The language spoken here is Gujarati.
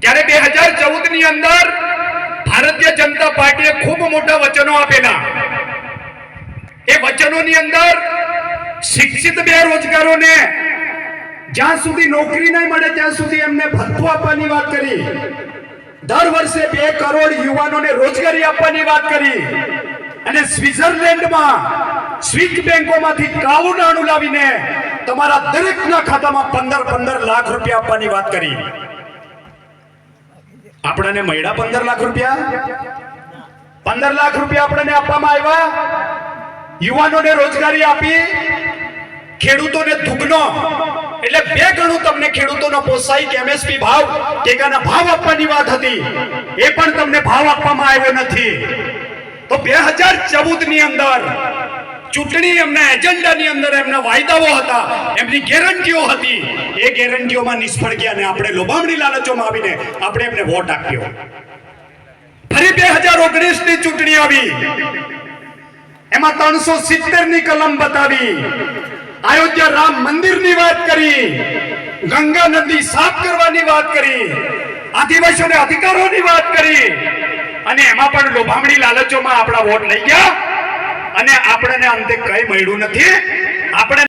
ત્યારે બે હજાર ચૌદની અંદર ભારતીય જનતા પાર્ટીએ ખૂબ મોટા વચનો આપેલા. એ વચનોની અંદર શિક્ષિત બેરોજગારોને જ્યાં સુધી નોકરી નહીં મળે ત્યાં સુધી એમને ભથ્થું આપવાની વાત કરી. દર વર્ષે બે કરોડ યુવાનોને રોજગારી આપવાની વાત કરી. અને સ્વિટ્ઝરલેન્ડમાં સ્વિસ બેંકોમાંથી કાળું નાણું લાવીને તમારા દરેકના ખાતામાં પંદર પંદર લાખ રૂપિયા આપવાની વાત કરી. આપણને મળ્યા પંદર લાખ રૂપિયા? પંદર લાખ રૂપિયા આપણને આપવામાં આવ્યા? યુવાનોને રોજગારી આપી, ખેડૂતોને દુગનો. એટલે બે ગણું તમને ખેડૂતોનો કે એમએસપી ભાવ ટેકાના ભાવ આપવાની વાત હતી. એ પણ તમને ભાવ આપવામાં આવ્યો નથી. તો બે હજાર ચૌદની અંદર ચૂંટણી એમના એજન્ડાની અંદર એમના વાયદાઓ હતા, એમની ગેરંટીઓ હતી. એ ગેરંટીઓમાં નિષ્ફળ ગયા અને આપણે લોભામણી લાલચોમાં આવીને આપણે એમને વોટ આપ્યો. ફરી બે હજાર ઓગણીસની ચૂંટણી આવી. એમાં ત્રણસો સિત્તેરની કલમ બતાવી. અયોધ્યા રામ મંદિરની વાત કરી. ગંગા નદી સાફ કરવાની વાત કરી. આદિવાસીઓને અધિકારોની વાત કરી. અને એમાં પણ લોભામણી લાલચોમાં આપણા વોટ લઈ ગયા. અને આપણને અંતે કઈ મળ્યું નથી. આપણે